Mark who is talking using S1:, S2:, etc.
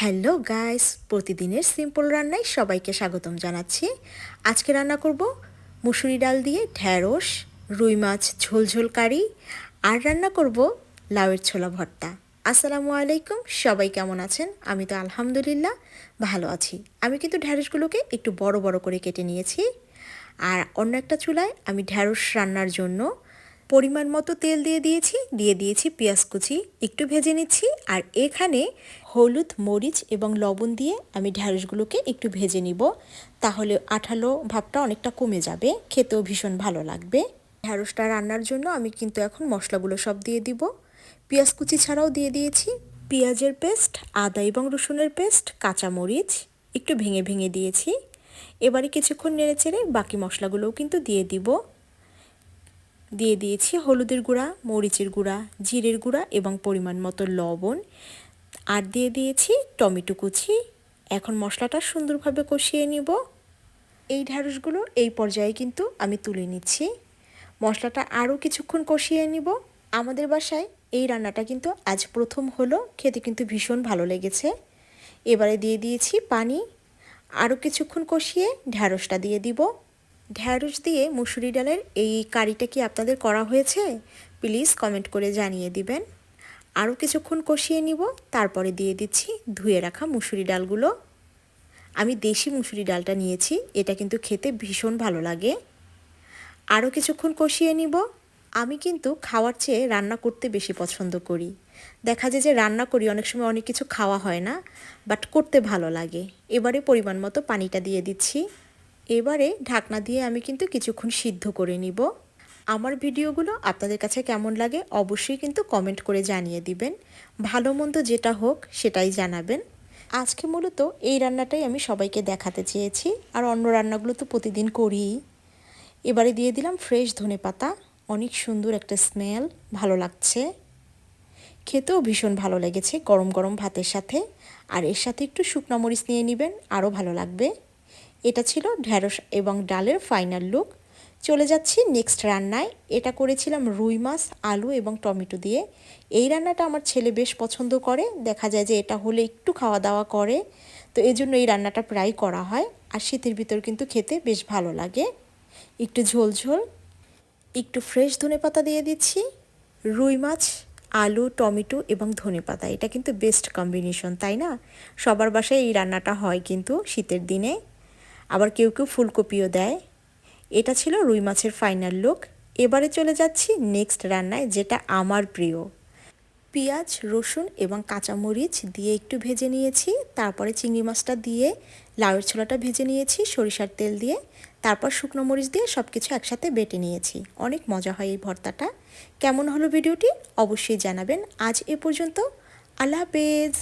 S1: Hello guys, প্রতিদিনের simple রান্নায় সবাইকে স্বাগতম জানাচ্ছি। আজকে রান্না করব মুসুরি ডাল দিয়ে ঢ্যাঁড়স, রুই মাছ ঝোলঝোল কারি, আর রান্না করব লাউয়ের ছোলা ভর্তা। আসসালামু আলাইকুম, সবাই কেমন আছেন? আমি তো আলহামদুলিল্লাহ ভালো আছি। আমি কিন্তু ঢ্যাঁড়সগুলোকে একটু বড় বড় করে কেটে নিয়েছি। আর অন্য একটা চুলায় আমি ঢ্যাঁড়স রান্নার জন্য পরিমাণ মতো তেল দিয়ে দিয়েছি দিয়ে দিয়েছি পেঁয়াজ কুচি, একটু ভেজে নিচ্ছি আর এখানে হলুদ, মরিচ এবং লবণ দিয়ে আমি ঢ্যাঁড়সগুলোকে একটু ভেজে নিব। তাহলে আঠালো ভাবটা অনেকটা কমে যাবে, খেতেও ভীষণ ভালো লাগবে। ঢ্যাঁড়সটা রান্নার জন্য আমি কিন্তু এখন মশলাগুলো সব দিয়ে দিব। পেঁয়াজ কুচি ছাড়াও দিয়ে দিয়েছি পেঁয়াজের পেস্ট, আদা এবং রসুনের পেস্ট কাঁচামরিচ একটু ভেঙে ভেঙে দিয়েছি। এবারে কিছুক্ষণ নেড়ে চেড়ে বাকি মশলাগুলোও কিন্তু দিয়ে দিব। দিয়ে দিয়েছি হলুদের গুঁড়া, মরিচের গুঁড়া, জিরের গুঁড়া এবং পরিমাণ মতো লবণ। আর দিয়ে দিয়েছি টমেটো কুচি। এখন মশলাটা সুন্দরভাবে কষিয়ে নিব। এই ঢ্যাঁড়সগুলো এই পর্যায়ে কিন্তু আমি তুলে নিচ্ছি। মশলাটা আরও কিছুক্ষণ কষিয়ে নিব। আমাদের বাসায় এই রান্নাটা কিন্তু আজ প্রথম হলো। খেতে কিন্তু ভীষণ ভালো লেগেছে। এবারে দিয়ে দিয়েছি পানি। আরও কিছুক্ষণ কষিয়ে ঢ্যাঁড়সটা দিয়ে দিব। ঢ্যাঁড়স দিয়ে মুসুরি ডালের এই কারিটা কি আপনাদের করা হয়েছে? প্লিজ কমেন্ট করে জানিয়ে দিবেন। আরও কিছুক্ষণ কষিয়ে নিব, তারপরে দিয়ে দিচ্ছি ধুয়ে রাখা মুসুরি ডালগুলো। আমি দেশি মুসুরি ডালটা নিয়েছি, এটা কিন্তু খেতে ভীষণ ভালো লাগে। আরও কিছুক্ষণ কষিয়ে নিব। আমি কিন্তু খাওয়ার চেয়ে রান্না করতে বেশি পছন্দ করি। দেখা যায় যে রান্না করি, অনেক সময় অনেক কিছু খাওয়া হয় না, বাট করতে ভালো লাগে। এবারে পরিমাণ মতো পানিটা দিয়ে দিচ্ছি। এবারে ঢাকনা দিয়ে আমি কিন্তু কিছুক্ষণ সিদ্ধ করে নিব। আমার ভিডিওগুলো আপনাদের কাছে কেমন লাগে অবশ্যই কিন্তু কমেন্ট করে জানিয়ে দিবেন। ভালো মন্দ যেটা হোক সেটাই জানাবেন। আজকে মূলত এই রান্নাটাই আমি সবাইকে দেখাতে চেয়েছি, আর অন্য রান্নাগুলো তো প্রতিদিন করি। এবারে দিয়ে দিলাম ফ্রেশ ধনে পাতা, অনেক সুন্দর একটা স্মেল, ভালো লাগছে। খেতেও ভীষণ ভালো লেগেছে গরম গরম ভাতের সাথে, আর এর সাথে একটু শুকনো মরিচ নিয়ে নেবেন, আরও ভালো লাগবে। এটা ছিল ঢ্যাঁড়স এবং ডালের ফাইনাল লুক চলে যাচ্ছি নেক্সট রান্নায়। এটা করেছিলাম রুই মাছ, আলু এবং টমেটো দিয়ে। এই রান্নাটা আমার ছেলে বেশ পছন্দ করে। দেখা যায় যে এটা হলে একটু খাওয়া দাওয়া করে। তো এই জন্য এই রান্নাটা প্রায় করা হয়। আর শীতের ভিতর কিন্তু খেতে বেশ ভালো লাগে। একটু ঝোল ঝোল। একটু ফ্রেশ ধনে পাতা দিয়ে দিচ্ছি। রুই মাছ, আলু, টমেটো এবং ধনে পাতা এটা কিন্তু বেস্ট কম্বিনেশন তাই না? সবার বাসায় এই রান্নাটা হয় কিন্তু শীতের দিনে। আবার কেউ কেউ ফুলকপিও দেয়। এটা ছিল রুই মাছের ফাইনাল লুক এবারে চলে যাচ্ছি নেক্সট রান্নায়, যেটা আমার প্রিয়। পেঁয়াজ, রসুন এবং কাঁচামরিচ দিয়ে একটু ভেজে নিয়েছি। তারপরে চিংড়ি মাছটা দিয়ে লাউয়ের ছোলাটা ভেজে নিয়েছি, সরিষার তেল দিয়ে। তারপর শুকনো মরিচ দিয়ে সব কিছু একসাথে বেটে নিয়েছি। অনেক মজা হয় এই ভর্তাটা। কেমন হলো ভিডিওটি অবশ্যই জানাবেন। আজ এ পর্যন্ত। আল্লাহ হাফেজ।